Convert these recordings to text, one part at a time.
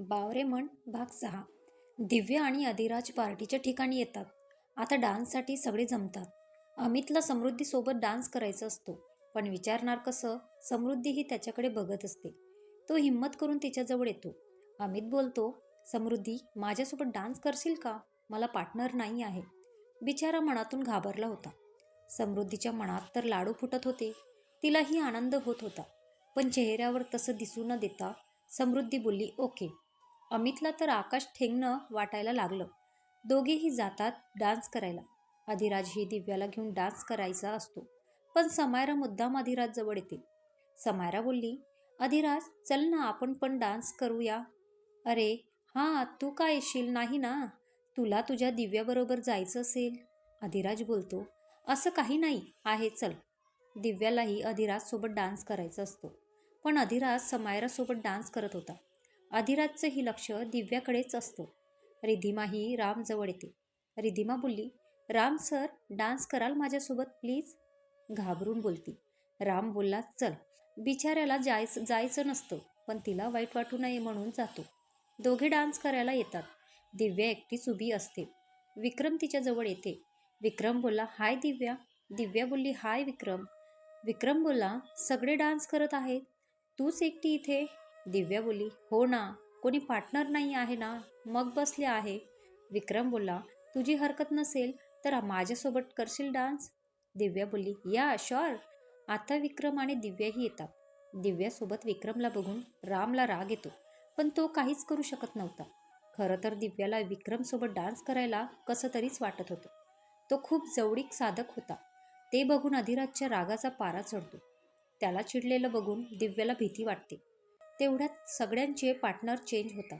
बावरे म्हण भाग सहा. दिव्या आणि अधिराज पार्टीच्या ठिकाणी येतात. आता डान्ससाठी सगळे जमतात. अमितला समृद्धीसोबत डान्स करायचा असतो. पण विचारणार कसं? समृद्धीही त्याच्याकडे बघत असते. तो हिंमत करून तिच्याजवळ येतो. अमित बोलतो समृद्धी माझ्यासोबत डान्स करशील का? मला पार्टनर नाही आहे. बिचारा मनातून घाबरला होता. समृद्धीच्या मनात तर लाडू फुटत होते. तिलाही आनंद होत होता. पण चेहऱ्यावर तसं दिसू न देता समृद्धी बोलली ओके. अमितला तर आकाश ठेंगणं वाटायला लागलं. दोघेही जातात डान्स करायला. अधिराजही दिव्याला घेऊन डान्स करायचा असतो पण समायरा मुद्दाम अधिराजजवळ येते. समायरा बोलली अधिराज चल ना आपण पण डान्स करूया. अरे हां तू काय येशील? नाही ना. तुला तुझ्या दिव्याबरोबर जायचं असेल. अधिराज बोलतो असं काही नाही आहे चल. दिव्यालाही अधिराजसोबत डान्स करायचा असतो पण अधिराज समायरासोबत डान्स करत होता. अधिराजचंही लक्ष दिव्याकडेच असतं. रिधिमाही रामजवळ येते. रिधिमा बोलली राम सर डान्स कराल माझ्यासोबत प्लीज? घाबरून बोलती. राम बोलला चल बिचाऱ्याला जायचं जायचं नसतं पण तिला वाईट वाटू नये म्हणून जातो. दोघे डान्स करायला येतात. दिव्या एकटीच उभी असते. विक्रम तिच्याजवळ येते. विक्रम बोलला हाय दिव्या. दिव्या बोलली हाय विक्रम. विक्रम बोलला सगळे डान्स करत आहेत. तूच एकटी इथे? दिव्या बोली हो ना कोणी पार्टनर नाही आहे ना मग बसले आहे. विक्रम बोलला तुझी हरकत नसेल तर माझ्यासोबत करशील डान्स दिव्या बोलली या शॉर आता विक्रम आणि दिव्याही येतात. दिव्यासोबत विक्रमला बघून रामला राग येतो पण तो काहीच करू शकत नव्हता. खरं तर दिव्याला विक्रमसोबत डान्स करायला कसं तरीच वाटत होतं. तो खूप जवळीक साधक होता. ते बघून अधिराजच्या रागाचा पारा चढतो. त्याला चिडलेलं बघून दिव्याला भीती वाटते. तेवढ्यात सगळ्यांचे पार्टनर चेंज होतात.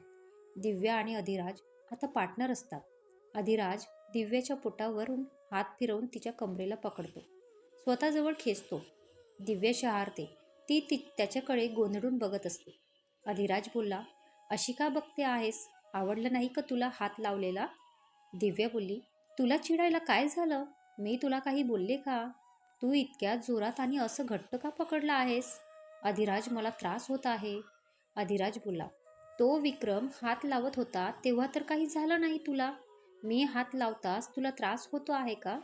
दिव्या आणि अधिराज आता पार्टनर असतात. अधिराज दिव्याच्या पोटावरून हात फिरवून तिच्या कमरेला पकडतो. स्वतःजवळ खेचतो. दिव्या शहारते. ती ती त्याच्याकडे गोंधळून बघत असते. अधिराज बोलला अशी का बघते आहेस? आवडलं नाही का तुला हात लावलेला? दिव्या बोलली तुला चिडायला काय झालं? मी तुला काही बोलले का? तू इतक्या जोरात आणि असं घट्ट का पकडला आहेस? अधिराज मला त्रास होत आहे. अधिराज बोलला तो विक्रम हात लावत होता तेव्हा तर काही झालं नाही तुला? मी हात लावताच तुला त्रास होतो आहे का?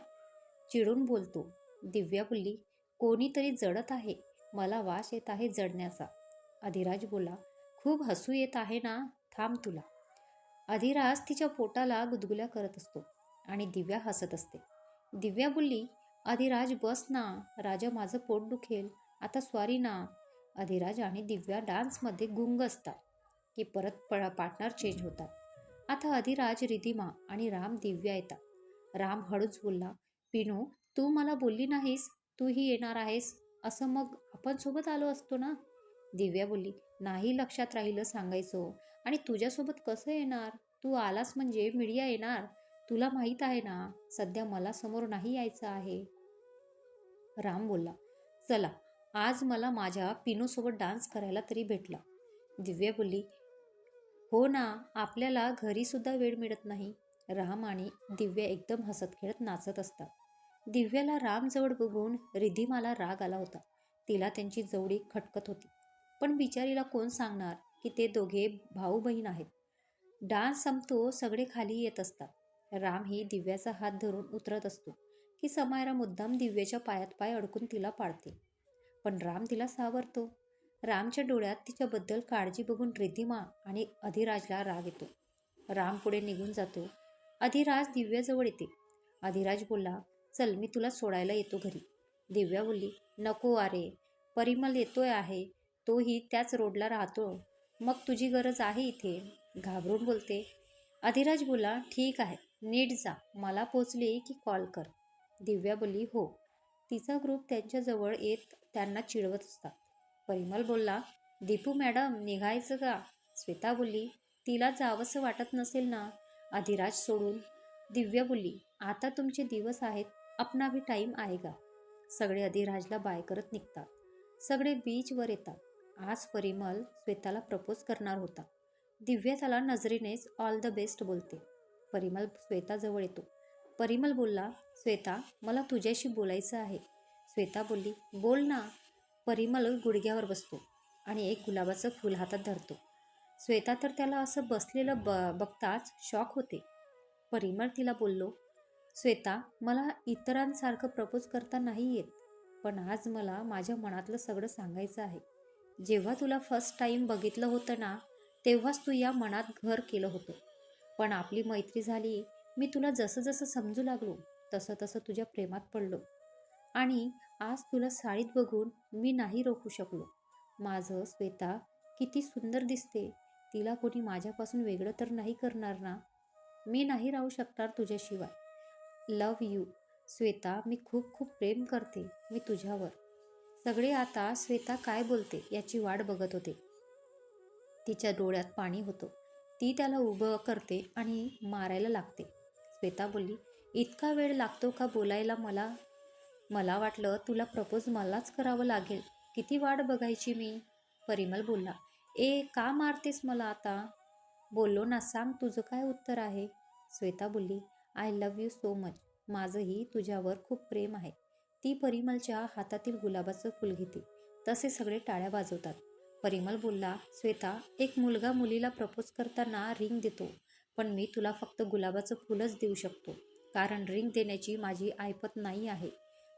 चिडून बोलतो दिव्या बोलली कोणीतरी जडत आहे. मला वास येत आहे जडण्याचा. अधिराज बोला खूप हसू येत आहे ना? थांब तुला. अधिराज तिच्या पोटाला गुदगुल्या करत असतो आणि दिव्या हसत असते. दिव्या बोलली अधिराज बस ना. राजा माझं पोट दुखेल. आता स्वारी ना. अधिराज आणि दिव्या डान्समध्ये गुंग असतात की परत प पार्टनर चेंज होतात. आता अधिराज रिधिमा आणि राम दिव्या येतात. राम हळूच बोलला पिनू तू मला बोलली नाहीस? तूही येणार आहेस? असं मग आपण सोबत आलो असतो ना? दिव्या बोलली नाही लक्षात राहिलं सांगायचं. आणि तुझ्यासोबत कसं येणार? तू आलास म्हणजे मीडिया येणार? तुला माहीत आहे ना सध्या मला समोर नाही यायचं आहे. राम बोलला चला आज मला माझ्या पिनूसोबत डान्स करायला तरी भेटला. दिव्या बोलली हो ना आपल्याला घरीसुद्धा वेळ मिळत नाही. राम आणि दिव्या एकदम हसत खेळत नाचत असतात. दिव्याला रामजवळ बघून रिधिमाला राग आला होता. तिला त्यांची जवळी खटकत होती. पण बिचारीला कोण सांगणार की ते दोघे भाऊ बहीण आहेत? डान्स संपतो सगळे खाली येत असतात. राम ही दिव्याचा हात धरून उतरत असतो की समायरा मुद्दाम दिव्याच्या पायात पाय अडकून तिला पाडते. पण राम तिला सावरतो. रामच्या डोळ्यात तिच्याबद्दल काळजी बघून रिधिमा आणि अधिराजला राग येतो. राम पुढे निघून जातो. अधिराज दिव्याजवळ येते. अधिराज बोलला चल मी तुला सोडायला येतो घरी. दिव्या बोलली नको अरे परिमल येतोय आहे. तोही त्याच रोडला राहतो. मग तुझी गरज आहे इथे. घाबरून बोलते. अधिराज बोला ठीक आहे नीट जा. मला पोचले की कॉल कर. दिव्या बोलली हो. तिचा ग्रुप त्यांच्याजवळ येत त्यांना चिडवत असतात. परिमल बोलला दीपू मॅडम निघायचं का? श्वेता बोलली तिला जावंसं वाटत नसेल ना? अधिराज सोडून दिव्या बोलली आता तुमचे दिवस आहेत अपना भी टाईम आहे का? सगळे अधिराजला बाय करत निघतात. सगळे बीचवर येतात. आज परिमल श्वेताला प्रपोज करणार होता. दिव्या त्याला नजरेनेच ऑल द बेस्ट बोलते. परिमल श्वेताजवळ येतो. परिमल बोलला श्वेता मला तुझ्याशी बोलायचं आहे. श्वेता बोलली बोल ना. परिमल गुडघ्यावर बसतो आणि एक गुलाबाचं फूल हातात धरतो. श्वेता तर त्याला असं बसलेलं ब बघताच शॉक होते. परिमळ तिला बोललो श्वेता मला इतरांसारखं प्रपोज करता नाही येत पण आज मला माझ्या मनातलं सगळं सांगायचं आहे. जेव्हा तुला फर्स्ट टाईम बघितलं होतं ना तेव्हाच तू या मनात घर केलं होतं. पण आपली मैत्री झाली मी तुला जसं जसं समजू लागलो तसं तसं तुझ्या प्रेमात पडलो. आणि आज तुला साडीत बघून मी नाही रोखू शकलो. माझं श्वेता किती सुंदर दिसते. तिला कोणी माझ्यापासून वेगळं तर नाही करणार ना? मी नाही राहू शकणार तुझ्याशिवाय. लव यू. श्वेता मी खूप खूप प्रेम करते मी तुझ्यावर. सगळे आता श्वेता काय बोलते याची वाट बघत होते. तिच्या डोळ्यात पाणी होतं. ती त्याला उभं करते आणि मारायला लागते. श्वेता बोलली इतका वेळ लागतो का बोलायला मला? मला वाटलं तुला प्रपोज मलाच करावं लागेल. किती वाट बघायची मी? परिमल बोलला. ए का मारतेस मला आता? बोललो ना सांग तुझं काय उत्तर आहे? श्वेता बोलली I love you so much माझंही तुझ्यावर खूप प्रेम आहे. ती परिमलच्या हातातील गुलाबाचं फूल घेते. तसे सगळे टाळ्या वाजवतात. परिमल बोलला श्वेता एक मुलगा मुलीला प्रपोज करताना रिंग देतो पण मी तुला फक्त गुलाबाचं फुलच देऊ शकतो. कारण रिंग देण्याची माझी ऐपत नाही आहे.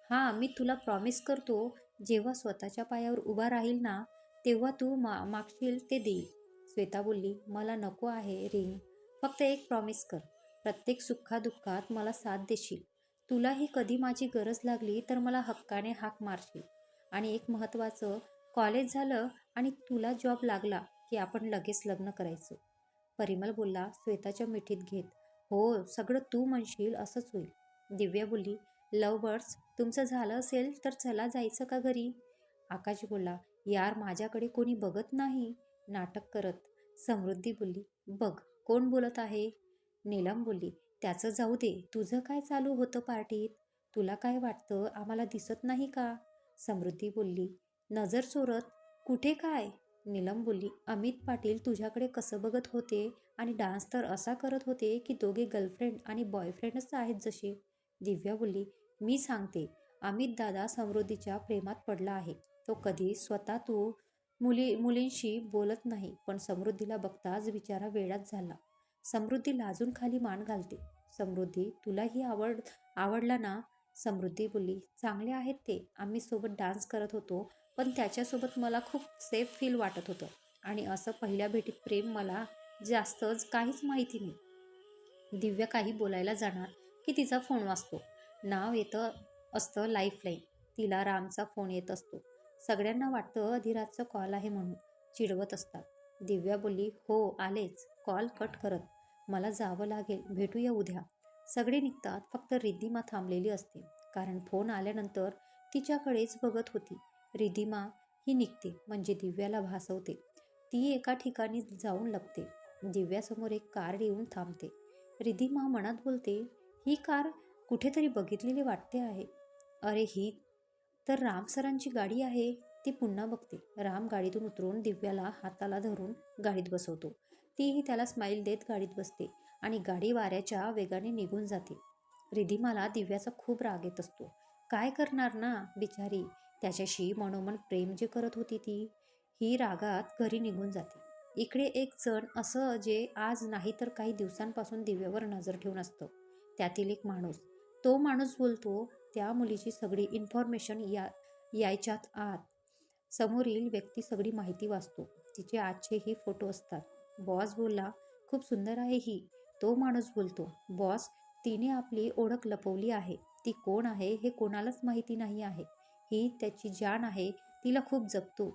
हां मी तुला प्रॉमिस करतो जेव्हा स्वतःच्या पायावर उभा राहील ना तेव्हा तू मा मागशील ते देईल. श्वेता बोलली मला नको आहे रिंग फक्त एक प्रॉमिस कर. प्रत्येक सुखादुःखात मला साथ देशील. तुलाही कधी माझी गरज लागली तर मला हक्काने हाक मारशील. आणि एक महत्त्वाचं कॉलेज झालं आणि तुला जॉब लागला की आपण लगेच लग्न करायचं. परिमल बोलला श्वेताच्या मिठीत घेत. हो सगळं तू म्हणशील असंच होईल. दिव्या बोलली लव बर्ड्स तुमचं झालं असेल तर चला जायचं का घरी? आकाश बोलला यार माझ्याकडे कोणी बघत नाही. नाटक करत. समृद्धी बोलली बघ कोण बोलत आहे? नीलम बोलली त्याचं जाऊ दे तुझं काय चालू होतं पार्टीत? तुला काय वाटतं? आम्हाला दिसत नाही का? समृद्धी बोलली नजर चोरत कुठे काय? नीलम बोलली अमित पाटील तुझ्याकडे कसं बघत होते आणि डान्स तर असा करत होते की दोघे गर्लफ्रेंड आणि बॉयफ्रेंडच आहेत जसे दिव्या बोलली मी सांगते अमित दादा समृद्धीच्या प्रेमात पडला आहे. तो कधी स्वतः तू मुली मुलींशी बोलत नाही पण समृद्धीला बघताच विचारा वेळात झाला. समृद्धी लाजून खाली मान घालते. समृद्धी तुलाही आवड आवडला ना? समृद्धी बोलली चांगले आहेत ते. आम्ही सोबत डान्स करत होतो. पण त्याच्यासोबत मला खूप सेफ फील वाटत होतं. आणि असं पहिल्या भेटीत प्रेम मला जास्तच काहीच माहिती नाही. दिव्या काही बोलायला जाणार की तिचा फोन वाजतो. नाव येतं असतं लाईफलाईन तिला रामचा फोन येत असतो. सगळ्यांना वाटतं अधिराजचा कॉल आहे म्हणून. चिडवत असतात. दिव्या बोलली हो आलेच. कॉल कट करत. मला जावं लागेल. भेटूया उद्या. सगळे निघतात. फक्त रिद्धिमा थांबलेली असते. कारण फोन आल्यानंतर तिच्याकडेच बघत होती. रिधिमा ही निघते म्हणजे दिव्याला भासवते. ती एका ठिकाणी जाऊन लपते. दिव्यासमोर एक कार येऊन थांबते. रिधिमा मनात बोलते ही कार कुठेतरी बघितलेली वाटते आहे. अरे ही? तर राम सरांची गाडी आहे. ती पुन्हा बघते. राम गाडीतून उतरून दिव्याला हाताला धरून गाडीत बसवतो. तीही त्याला स्माईल देत गाडीत बसते आणि गाडी वाऱ्याच्या वेगाने निघून जाते. रिधिमाला दिव्याचा खूप राग येत असतो. काय करणार ना बिचारी? त्याच्याशी मनोमन प्रेम जे करत होती ती ही रागात घरी निघून जाते. इकडे एक जण असं जे आज नाही तर काही दिवसांपासून दिव्यावर नजर ठेवून असतं. त्यातील एक माणूस. तो माणूस बोलतो त्या मुलीची सगळी इन्फॉर्मेशन या यायच्यात आत. समोरील व्यक्ती सगळी माहिती वाचतो. तिचे आजचेही फोटो असतात. बॉस बोलला खूप सुंदर आहे ही. तो माणूस बोलतो बॉस तिने आपली ओळख लपवली आहे. ती कोण आहे हे कोणालाच माहिती नाही आहे. ही त्याची जान आहे तिला खूप जपतो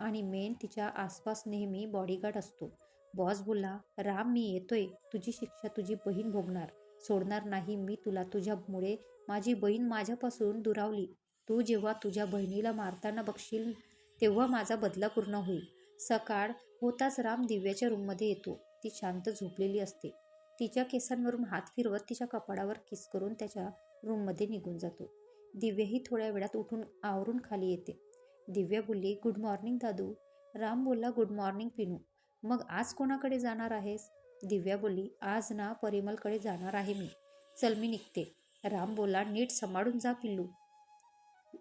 आणि मेन तिच्या आसपास नेहमी बॉडीगार्ड असतो. बॉस बोलला राम मी येतोय. तुझी शिक्षा तुझी बहीण भोगणार. सोडणार नाही मी तुला. तुझ्यामुळे माझी बहीण माझ्यापासून दुरावली. तू जेव्हा तुझ्या बहिणीला मारताना बघशील तेव्हा माझा बदला पूर्ण होईल. सकाळ होताच राम दिव्याच्या रूममध्ये येतो. ती शांत झोपलेली असते. तिच्या केसांवरून हात फिरवत तिच्या कपाडावर किस करून त्याच्या रूममध्ये निघून जातो. दिव्यही थोड्या वेळात उठून आवरून खाली येते. दिव्या बोलली गुड मॉर्निंग दादू. राम बोलला गुड मॉर्निंग पिनू. मग आज कोणाकडे जाणार आहेस? दिव्या बोलली आज ना परिमलकडे जाणार आहे मी. चल मी निघते. राम बोला नीट सांभाळून जा पिल्लू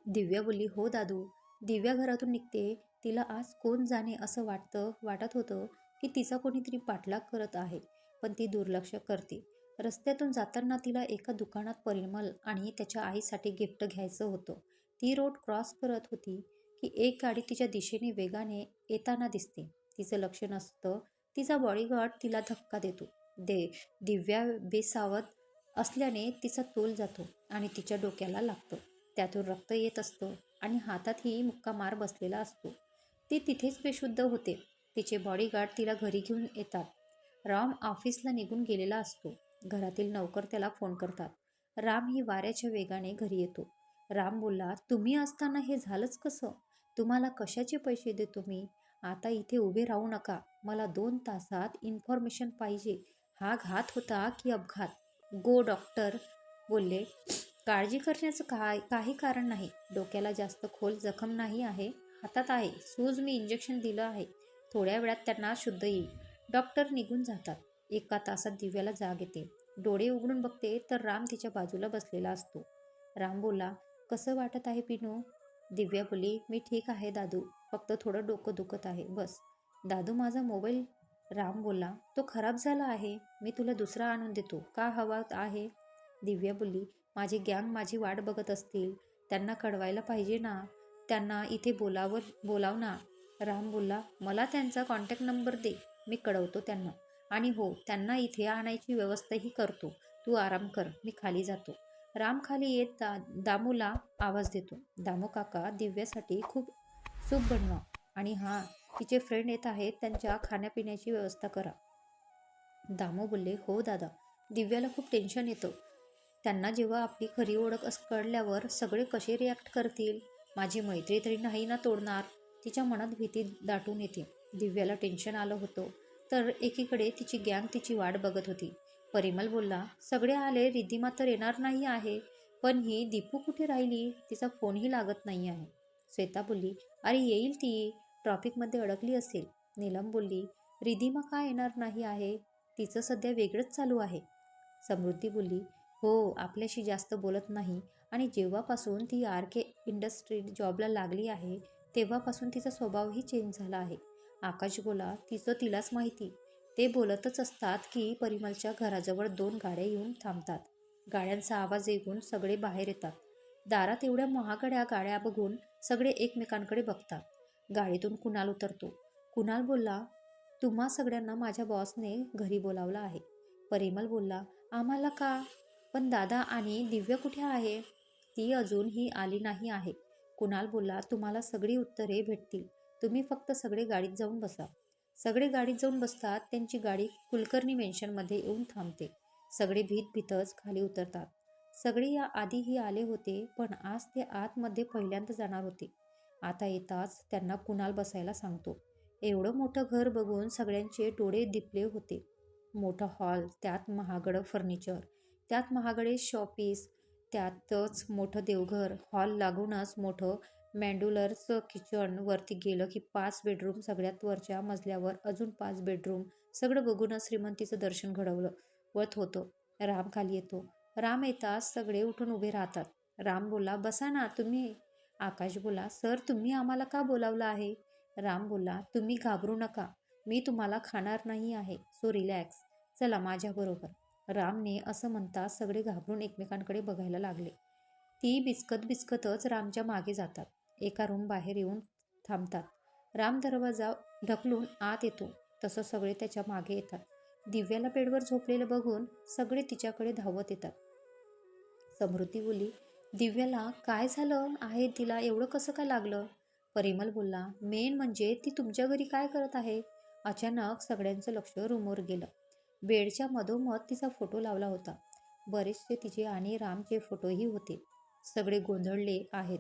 दिव्या बोलली हो दादू. दिव्या घरातून निघते. तिला आज कोण जाणे असं वाटतं वाटत होतं की तिचा कोणीतरी पाठलाग करत आहे पण ती दुर्लक्ष करते. रस्त्यातून जाताना तिला एका दुकानात परिमल आणि त्याच्या आईसाठी गिफ्ट घ्यायचं होतं. ती रोड क्रॉस करत होती की एक गाडी तिच्या दिशेने वेगाने येताना दिसते. तिचं लक्ष नसतं. तिचा बॉडीगार्ड तिला धक्का देतो. दे दिव्या बेसावत असल्याने तिचा तोल जातो आणि तिच्या डोक्याला लागतं. त्यातून रक्त येत असतं आणि हातातही मुक्का मार बसलेला असतो. ती तिथेच बेशुद्ध होते. तिचे बॉडीगार्ड तिला घरी घेऊन येतात. राम ऑफिसला निघून गेलेला असतो. घरातील नौकर त्याला फोन करतात. राम ही वाऱ्याच्या वेगाने घरी येतो. राम बोलला तुम्ही असताना हे झालंच कसं? तुम्हाला कशाचे पैसे देतो मी? आता इथे उभे राहू नका. मला दोन तासात इन्फॉर्मेशन पाहिजे. हा घात होता की अपघात? गो डॉक्टर बोलले काळजी करण्याचं काय काही कारण नाही. डोक्याला जास्त खोल जखम नाही आहे. हातात आहे. सूज मी इंजेक्शन दिलं आहे. थोड्या वेळात त्यांना शुद्ध येईल. डॉक्टर निघून जातात. एका तासात दिव्याला जाग येते. डोळे उघडून बघते तर राम तिच्या बाजूला बसलेला असतो. राम बोला कसं वाटत आहे पिनू? दिव्या बोली मी ठीक आहे दादू फक्त थोडं डोकं दुखत आहे बस. दादू माझा मोबाईल राम बोला तो खराब झाला आहे मी तुला दुसरा आणून देतो का हवा आहे? दिव्या बोलली माझी गँग माझी वाट बघत असतील त्यांना कळवायला पाहिजे ना त्यांना इथे बोलावर बोलाव ना. राम बोलला मला त्यांचा कॉन्टॅक्ट नंबर दे मी कळवतो त्यांना. आणि हो त्यांना इथे आणायची व्यवस्थाही करतो. तू आराम कर मी खाली जातो. राम खाली येत दा दामूला आवाज देतो. दामू काका दिव्यासाठी खूप सूप बनवा. आणि हां तिचे फ्रेंड येत आहेत त्यांच्या खाण्यापिण्याची व्यवस्था करा. दामू बोलले हो दादा. दिव्याला खूप टेन्शन येतं. त्यांना जेव्हा आपली खरी ओळख अस कळल्यावर सगळे कसे रिॲक्ट करतील? माझी मैत्री तरी नाही ना तोडणार? तिच्या मनात भीती दाटून येते. दिव्याला टेन्शन आलं होतं. तर एकीकडे तिची गँग तिची वाट बघत होती. परिमल बोलला सगळे आले रिद्धिमा तर येणार नाही आहे. पण ही दीपू कुठे राहिली? तिचा फोनही लागत नाही आहे. श्वेता बोलली अरे येईल ती. ट्रॉफिकमध्ये अडकली असेल. नीलम बोलली रिधिमा का येणार नाही आहे? तिचं सध्या वेगळंच चालू आहे. समृद्धी बोलली हो आपल्याशी जास्त बोलत नाही. आणि जेव्हापासून ती आर के इंडस्ट्रीत जॉबला लागली आहे तेव्हापासून तिचा स्वभावही चेंज झाला आहे. आकाश बोला तिचं तिलाच माहिती. ते बोलतच असतात की परिमलच्या घराजवळ दोन गाड्या येऊन थांबतात. गाड्यांचा आवाज ऐकून सगळे बाहेर येतात. दारात एवढ्या महागड्या गाड्या बघून सगळे एकमेकांकडे बघतात. गाडीतून कुणाल उतरतो. कुणाल बोलला तुम्हा सगळ्यांना माझ्या बॉसने घरी बोलावलं आहे. परिमल बोलला आम्हाला का? पण दादा आणि दिव्य कुठे आहे? ती अजूनही आली नाही आहे. कुणाल बोलला तुम्हाला सगळी उत्तरे भेटतील. तुम्ही फक्त सगळे गाडीत जाऊन बसा. सगळे गाडीत जाऊन बसतात त्यांची गाडी कुलकर्णी मेन्शनमध्ये येऊन थांबते. सगळे भीत भीतच खाली उतरतात. सगळे या आधीही आले होते पण आज ते आतमध्ये पहिल्यांदा जाणार होते. आता येताच त्यांना कुणाल बसायला सांगतो. एवढं मोठं घर बघून सगळ्यांचे डोळे दिपले होते. मोठं हॉल त्यात महागडं फर्निचर त्यात महागडे शॉपीस त्यातच मोठं देवघर. हॉल लागूनच मोठं मॅन्ड्युलरचं किचन वरती गेलं की पाच बेडरूम सगळ्यात वरच्या मजल्यावर अजून पाच बेडरूम. सगळं बघूनच श्रीमंतीचं दर्शन घडवलं. वत होतं. राम खाली येतो. राम येताच सगळे उठून उभे राहतात. राम बोला बसा ना तुम्ही आकाश बोला सर तुम्ही आम्हाला का बोलावलं आहे राम बोला तुम्ही घाबरू नका. मी तुम्हाला खाणार नाही आहे. So relax. चला माझ्याबरोबर रामने असं म्हणता सगळे घाबरून एकमेकांकडे बघायला लागले. ती बिचकत बिचकतच रामच्या मागे जातात. एका रूम बाहेर येऊन थांबतात. राम दरवाजा ढकलून आत येतो. तसं सगळे त्याच्यामागे येतात. दिव्याला बेडवर झोपलेलं बघून सगळे तिच्याकडे धावत येतात. समृद्धी बोली दिव्याला काय झालं? आहे तिला एवढं कसं काय लागलं? परिमल बोलला मेन म्हणजे ती तुमच्या घरी काय करत आहे? अचानक सगळ्यांचं लक्ष रूमवर गेलं. बेडच्या मधोमध तिचा फोटो लावला होता. बरेचसे तिचे आणि रामचे फोटोही होते. सगळे गोंधळले आहेत.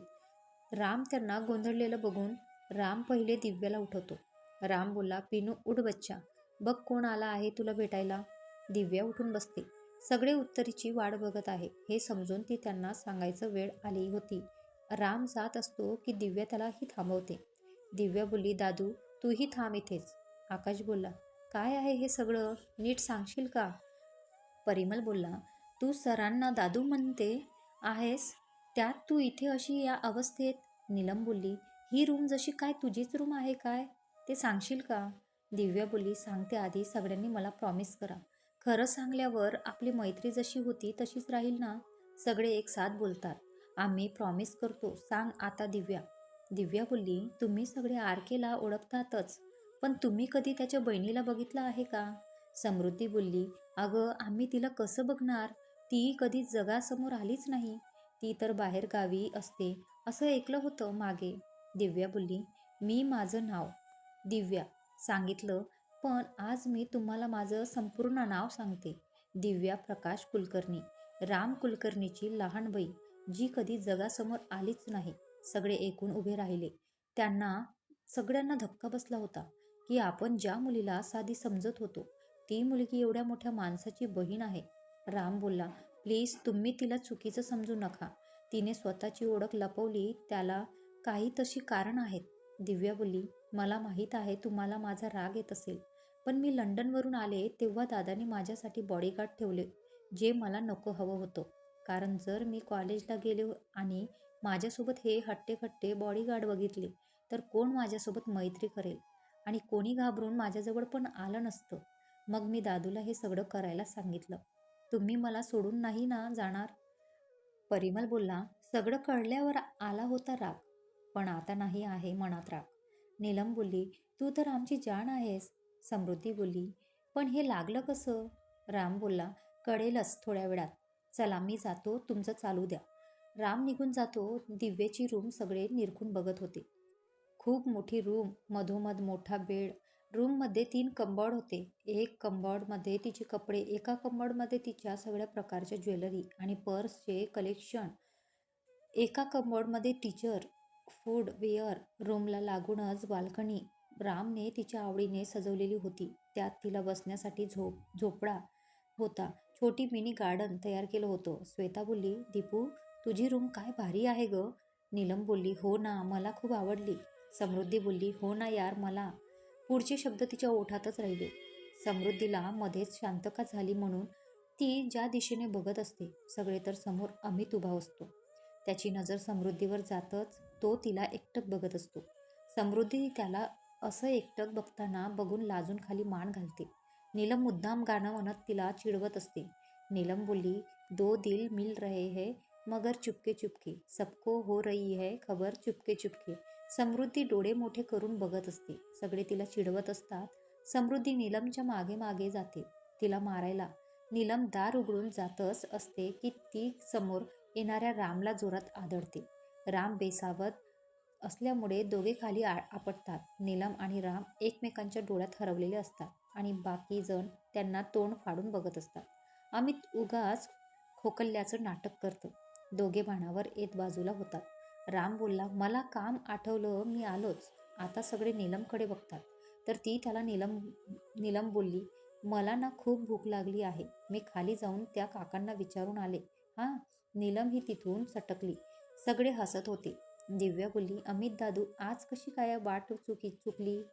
राम त्यांना गोंधळलेलं बघून राम पहिले दिव्याला उठवतो. राम बोलला पिनू उठ बच्चा. बघ कोण आला आहे तुला भेटायला. दिव्या उठून बसते. सगळे उत्तरीची वाट बघत आहे. हे समजून ती त्यांना सांगायचं वेळ आली होती. राम जात असतो की दिव्या त्यालाही थांबवते. दिव्या बोलली दादू तूही थांब इथेच. आकाश बोलला काय आहे हे सगळं? नीट सांगशील का? परिमल बोलला तू सरांना दादू म्हणते आहेस? त्यात तू इथे अशी या अवस्थेत नीलम बोलली ही रूम जशी काय तुझीच रूम आहे काय? ते सांगशील का? दिव्या बोलली सांगते आधी सगळ्यांनी मला प्रॉमिस करा. खरं सांगल्यावर आपली मैत्री जशी होती तशीच राहील ना? सगळे एक साथ बोलतात. आम्ही प्रॉमिस करतो. सांग आता दिव्या. दिव्या बोलली तुम्ही सगळे आरकेला ओळखतातच पण तुम्ही कधी त्याच्या बहिणीला बघितलं आहे का? समृद्धी बोलली अगं आम्ही तिला कसं बघणार? ती कधी जगासमोर आलीच नाही. ती तर बाहेर गावी असते. असं ऐकलं होतं मागे. दिव्या बोलली मी माझं नाव. दिव्या सांगितलं पण आज मी तुम्हाला माझं संपूर्ण नाव सांगते. दिव्या प्रकाश कुलकर्णी राम कुलकर्णीची लहान बाई जी कधी जगासमोर आलीच नाही सगळे एकूण उभे राहिले. त्यांना सगळ्यांना धक्का बसला होता की आपण ज्या मुलीला साधी समजत होतो ती मुलगी एवढ्या मोठ्या माणसाची बहीण आहे. राम बोलला प्लीज तुम्ही तिला चुकीचं समजू नका. तिने स्वतःची ओळख लपवली त्याला काही तशी कारण आहेत. दिव्या बोलली मला माहीत आहे तुम्हाला माझा राग येत असेल पण मी लंडनवरून आले तेव्हा दादाने माझ्यासाठी बॉडीगार्ड ठेवले जे मला नको हवं होतं. कारण जर मी कॉलेजला गेले आणि माझ्यासोबत हे हट्टेखट्टे बॉडीगार्ड बघितले तर कोण माझ्यासोबत मैत्री करेल? आणि कोणी घाबरून माझ्याजवळ पण आलं नसतं. मग मी दादूला हे सगळं करायला सांगितलं. तुम्ही मला सोडून नाही ना जाणार? परिमल बोलला सगळं कळल्यावर आला होता राग पण आता नाही आहे मनात राग. नीलम बोलली तू तर आमची जाण आहेस. समृद्धी बोलली पण हे लागलं कसं? राम बोलला कळेलच थोड्या वेळात. चला मी जातो तुमचं चालू द्या. राम निघून जातो दिव्याची रूम सगळे निरखून बघत होते. खूप मोठी रूम मधोमध मोठा बेड रूममध्ये तीन कंबाड होते. एक कंबाडमध्ये तिचे कपडे एका कंबाऊडमध्ये तिच्या सगळ्या प्रकारच्या ज्वेलरी आणि पर्सचे कलेक्शन. एका कंबाऊडमध्ये टीचर फूड वेअर रूमला लागूनच बाल्कनी. रामने तिच्या आवडीने सजवलेली होती. त्यात तिला बसण्यासाठी झोप झोपडा होता. छोटी मिनी गार्डन तयार केलं होतं. श्वेता बोलली दीपू तुझी रूम काय भारी आहे ग. नीलम बोलली हो ना मला खूप आवडली. समृद्धी बोलली हो ना यार मला पुढचे शब्द तिच्या ओठातच राहिले. समृद्धीला मध्येच शांतका झाली म्हणून ती ज्या दिशेने बघत असते सगळे तर समोर अमित उभा असतो. त्याची नजर समृद्धीवर जातच तो तिला एकटक बघत असतो. समृद्धी त्याला असं एकटक बघताना बघून लाजून खाली मान घालते. नीलम मुद्दाम गाणं म्हणत तिला चिडवत असते. नीलम बोलली दो दिल मिल रहे है मगर चुपके चुपके सबको हो रही है खबर चुपके चुपके. समृद्धी डोळे मोठे करून बघत असते. सगळे तिला चिडवत असतात. समृद्धी नीलमच्या मागे मागे जाते. तिला मारायला. नीलम दार उघडून जातच असते की ती समोर येणाऱ्या रामला जोरात आदळते. राम बेसावत असल्यामुळे दोघे खाली आ आपटतात. नीलम आणि राम एकमेकांच्या डोळ्यात हरवलेले असतात आणि बाकी जण त्यांना तोंड फाडून बघत असतात. अमित उगाच खोकल्ल्याचं नाटक करतं. दोघे भाणावर येत बाजूला होतात. राम बोलला मला काम आठवलं मी आलोच. आता सगळे नीलमकडे बघतात. तर ती त्याला नीलम नीलम बोलली मला ना खूप भूक लागली आहे. मी खाली जाऊन त्या काकांना विचारून आले. हां नीलम ही तिथून सटकली. सगळे हसत होते. दिव्या बोलली अमित दादू आज कशी काय वाट चुकी चुकली?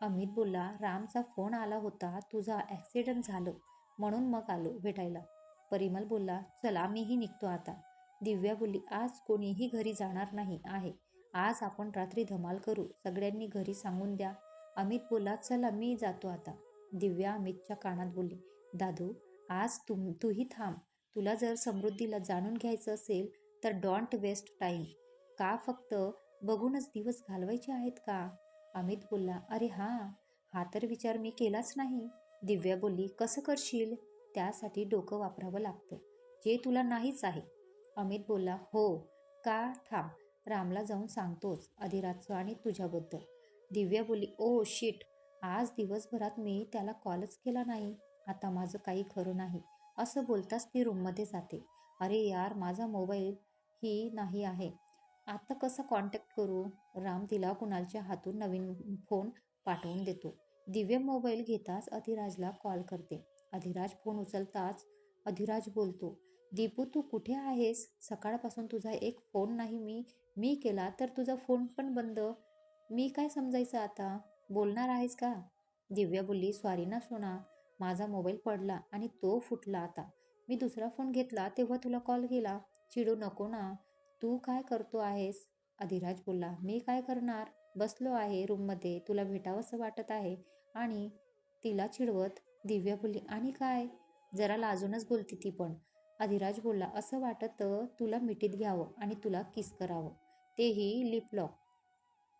अमित बोलला रामचा फोन आला होता. तुझा ॲक्सिडेंट झालं. म्हणून मग आलो भेटायला. परिमल बोलला चला मीही निघतो आता. दिव्या बोलली आज कोणीही घरी जाणार नाही आहे. आज आपण रात्री धमाल करू. सगळ्यांनी घरी सांगून द्या. अमित बोला चला मी जातो आता. दिव्या अमितच्या कानात बोलली दादू आज तुम तूही थांब. तुला जर समृद्धीला जाणून घ्यायचं असेल तर डॉन्ट वेस्ट टाईम का फक्त बघूनच दिवस घालवायचे आहेत का? अमित बोलला अरे हां हा तर विचार मी केलाच नाही. दिव्या बोलली कसं करशील? त्यासाठी डोकं वापरावं लागतं. जे तुला नाहीच आहे अमित बोलला हो का थांब रामला जाऊन सांगतोच अधिराजचं आणि तुझ्याबद्दल. दिव्या बोलली ओ शिट आज दिवसभरात मी त्याला कॉलच केला नाही. आता माझं काही खरं नाही. असं बोलताच ती रूममध्ये जाते. अरे यार माझा मोबाईल ही नाही आहे. आता कसं कॉन्टॅक्ट करू? राम तिला कुणालच्या हातून नवीन फोन पाठवून देतो. दिव्य मोबाईल घेताच अधिराजला कॉल करते. अधिराज फोन उचलताच अधिराज बोलतो दीपू तू कुठे आहेस? सकाळपासून तुझा एक फोन नाही मी मी केला तर तुझा फोन पण बंद. मी काय समजायचं आता? बोलणार आहेस का? दिव्या बोलली सॉरी ना सोना माझा मोबाईल पडला आणि तो फुटला आता. मी दुसरा फोन घेतला तेव्हा तुला कॉल केला. चिडू नको ना. तू काय करतो आहेस? अधिराज बोलला मी काय करणार? बसलो आहे रूममध्ये तुला भेटावंसं वाटत आहे. आणि तिला चिडवत दिव्या बोलली आणि काय? जरा लाजूनच बोलती ती पण. अधिराज बोलला असं वाटतं तुला मिठीत घ्यावं आणि तुला किस करावं. तेही लिपलॉक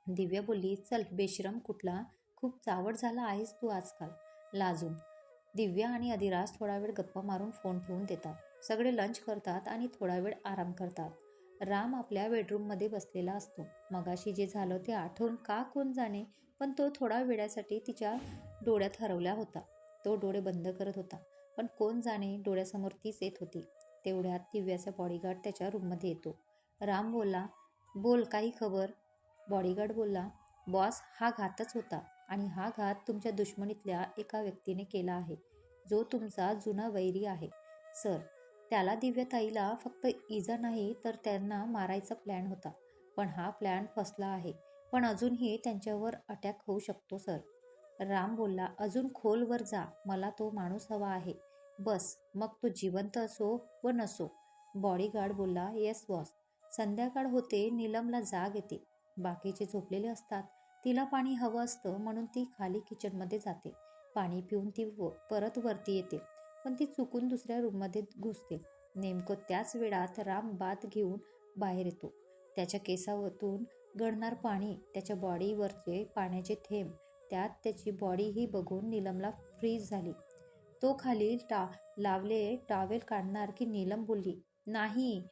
दिव्या बोलली चल बेशरम कुठला? खूप चावड झाला आहेस तू आजकाल. लाजून. दिव्या आणि अधिराज थोडा वेळ गप्पा मारून फोन ठेवून देतात. सगळे लंच करतात आणि थोडा वेळ आराम करतात. राम आपल्या बेडरूममध्ये बसलेला असतो. मगाशी जे झालं ते आठवून का कोण जाणे पण तो थोडा वेळासाठी तिच्या डोळ्यात हरवला होता. तो डोळे बंद करत होता. पण कोण जाणे डोळ्यासमोर तीच येत होती. तेवढ्यात दिव्याचा बॉडीगार्ड त्याच्या रूममध्ये येतो. राम बोलला बोल काही खबर? बॉडीगार्ड बोलला बॉस हा घातच होता आणि हा घात तुमच्या दुश्मनीतल्या एका व्यक्तीने केला आहे. जो तुमचा जुना वैरी आहे. सर त्याला दिव्यताईला फक्त इजा नाही तर त्यांना मारायचा प्लॅन होता. पण हा प्लॅन फसला आहे. पण अजूनही त्यांच्यावर अटॅक होऊ शकतो सर. राम बोलला अजून खोलवर जा मला तो माणूस हवा आहे. बस मग तो जिवंत असो व नसो. बॉडीगार्ड बोलला येस बॉस. संध्याकाळ होते नीलमला जाग येते. बाकीचे झोपलेले असतात. तिला पाणी हवं असतं म्हणून ती खाली किचनमध्ये जाते. पाणी पिऊन ती व परत वरती येते. पण ती चुकून दुसऱ्या रूममध्ये घुसते. नेमकं त्याच वेळात राम बात घेऊन बाहेर येतो. त्याच्या केसावरतून गळणार पाणी त्याच्या बॉडीवरचे पाण्याचे थेंब त्यात त्याची बॉडीही बघून नीलमला फ्रीज झाली. तो खाली टा लावले टॉवेल काढणार की नीलम बोलली नाही.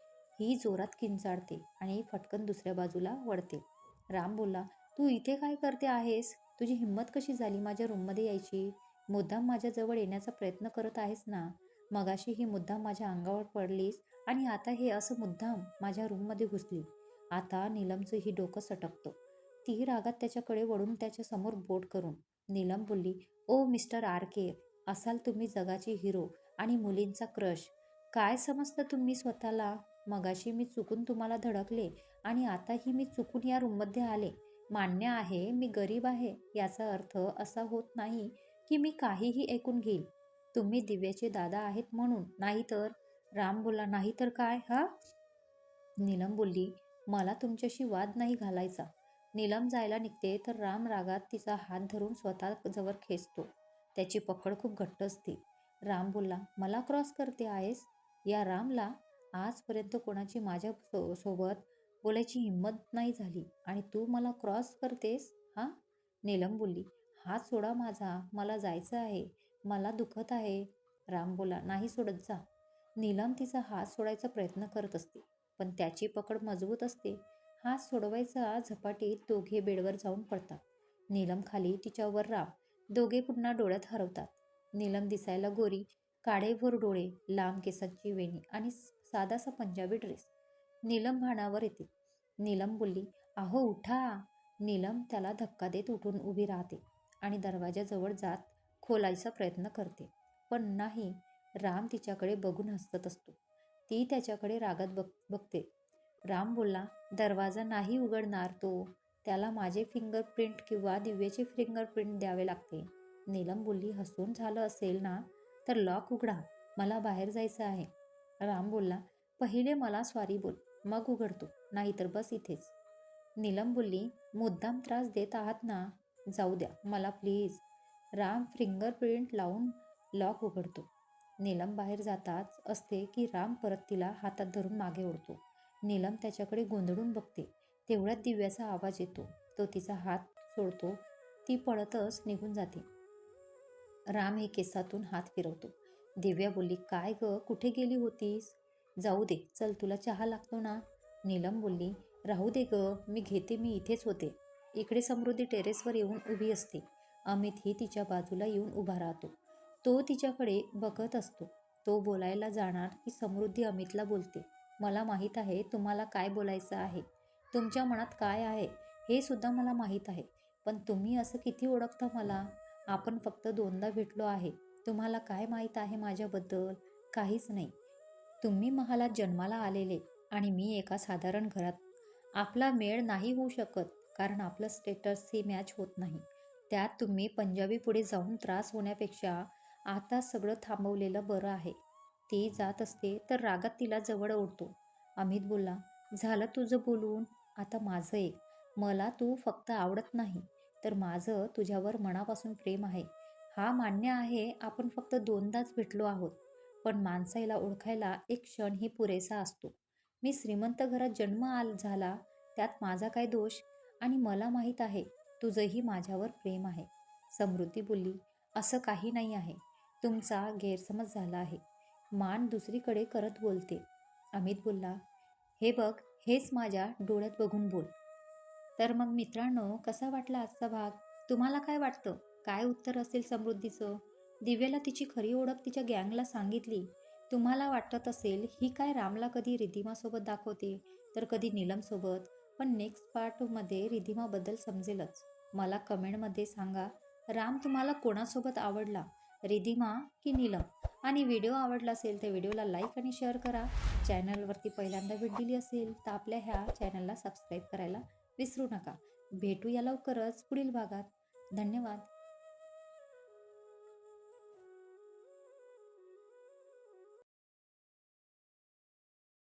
ही जोरात किंचाळते आणि फटकन दुसऱ्या बाजूला वळते. राम बोलला तू इथे काय करते आहेस? तुझी हिंमत कशी झाली माझ्या रूममध्ये यायची? मुद्दाम माझ्याजवळ येण्याचा प्रयत्न करत आहेस ना? मगाशी ही मुद्दाम माझ्या अंगावर पडलीस आणि आता हे असं मुद्दाम माझ्या रूममध्ये घुसली. आता नीलमचं ही डोकं सटकतो. ती रागात त्याच्याकडे वळून त्याच्यासमोर बोट करून नीलम बोलली ओ मिस्टर आर के असाल तुम्ही जगाची हिरो आणि मुलींचा क्रश. काय समजतं तुम्ही स्वतःला? मगाशी मी चुकून तुम्हाला धडकले आणि आताही मी चुकून या रूममध्ये आले. मान्य आहे मी गरीब आहे याचा अर्थ असा होत नाही की मी काहीही ऐकून घेईल. तुम्ही दिव्याचे दादा आहेत म्हणून नाहीतर राम बोला नाही तर काय हा? नीलम बोलली मला तुमच्याशी वाद नाही घालायचा. नीलम जायला निघते तर राम रागात तिचा हात धरून स्वतः जवळ खेचतो. त्याची पकड खूप घट्ट असते. राम बोलला मला क्रॉस करते आहेस? या रामला आजपर्यंत कोणाची माझ्या सो सोबत बोलायची हिंमत नाही झाली. आणि तू मला क्रॉस करतेस? हां? नीलम बोलली हात सोडा माझा. मला जायचं आहे. मला दुखत आहे. राम बोला नाही सोडत जा. नीलम तिचा हात सोडायचा प्रयत्न करत असते पण त्याची पकड मजबूत असते. हात सोडवायचा झपाटीत दोघे बेडवर जाऊन पडतात. नीलम खाली तिच्यावर राम दोघे पुन्हा डोळ्यात हरवतात. नीलम दिसायला गोरी काळेभोर डोळे लांब केसांची वेणी आणि साधासा पंजाबी ड्रेस नीलम भानावर येते. नीलम बोलली अहो उठा. नीलम त्याला धक्का देत उठून उभी राहते आणि दरवाजाजवळ जात खोलायचा प्रयत्न करते. पण नाही राम तिच्याकडे बघून हसत असतो. ती त्याच्याकडे रागात बघ बघते. राम बोलला दरवाजा नाही उघडणार तो. त्याला माझे फिंगरप्रिंट किंवा दिव्याचे फिंगरप्रिंट द्यावे लागते. नीलम बोलली हसून झालं असेल ना? तर लॉक उघडा. मला बाहेर जायचं आहे. राम बोलला पहिले मला स्वारी बोल. मग उघडतो. नाहीतर बस इथेच. नीलम बोलली मुद्दाम त्रास देत आहात ना? जाऊ द्या. मला प्लीज राम फिंगरप्रिंट लावून लॉक उघडतो. नीलम बाहेर जाताच असते की राम परत तिला हातात धरून मागे ओढतो. नीलम त्याच्याकडे गोंधळून बघते. तेवढ्यात दिव्याचा आवाज येतो. तो तिचा हात सोडतो. ती पळतच निघून जाते. राम हे केसातून हात फिरवतो. दिव्या बोलली काय ग? कुठे गेली होतीस? जाऊ दे. चल तुला चहा लागतो ना. नीलम बोलली राहू दे ग. मी घेते. मी इथेच होते. इकडे समृद्धी टेरेसवर येऊन उभी असते. अमित ही तिच्या बाजूला येऊन उभा राहतो. तो तिच्याकडे बघत असतो. तो बोलायला जाणार की समृद्धी अमितला बोलते. मला माहीत आहे तुम्हाला काय बोलायचं आहे. तुमच्या मनात काय आहे हे सुद्धा मला माहीत आहे. पण तुम्ही असं किती ओळखता मला? आपण फक्त दोनदा भेटलो आहे. तुम्हाला काय माहीत आहे माझ्याबद्दल? काहीच नाही. तुम्ही महाला जन्माला आलेले आणि मी एका साधारण घरात. आपला मेळ नाही होऊ शकत कारण आपलं स्टेटसही मॅच होत नाही. त्यात तुम्ही पंजाबी पुढे जाऊन त्रास होण्यापेक्षा आता सगळं थांबवलेलं बरं आहे. ती जात असते तर रागात तिला जवळ ओढतो. अमित बोलला झालं तुझं बोलून? आता माझं एक. मला तू फक्त आवडत नाही तर माझं तुझ्यावर मनापासून प्रेम आहे. हा मान्य आहे आपण फक्त दोनदाच भेटलो आहोत. पण माणसाला ओळखायला एक क्षणही पुरेसा असतो. मी श्रीमंत घरात जन्म आल झाला त्यात माझा काय दोष? आणि मला माहीत आहे तुझंही माझ्यावर प्रेम आहे. समृद्धी बोलली असं काही नाही आहे. तुमचा गैरसमज झाला आहे. मान दुसरीकडे करत बोलते. अमित बोलला हे बघ हेच माझ्या डोळ्यात बघून बोल. तर मग मित्रांनो कसा वाटला आजचा भाग? तुम्हाला काय वाटतं? काय उत्तर असेल समृद्धीचं? दिव्याला तिची खरी ओळख तिच्या गँगला सांगितली. तुम्हाला वाटत असेल ही काय रामला कधी रिधिमासोबत दाखवते? तर कधी नीलमसोबत. पण नेक्स्ट पार्टमध्ये रिधिमाबद्दल समजेलच. मला कमेंटमध्ये सांगा राम तुम्हाला कोणासोबत आवडला? रिधिमा की नीलम? आणि व्हिडिओ आवडला असेल तर व्हिडिओला लाईक आणि शेअर करा. चॅनलवरती पहिल्यांदा भेट दिली असेल तर आपल्या ह्या चॅनलला सबस्क्राईब करायला विसरू नका. भेटूया लवकरच पुढील भागात. धन्यवाद.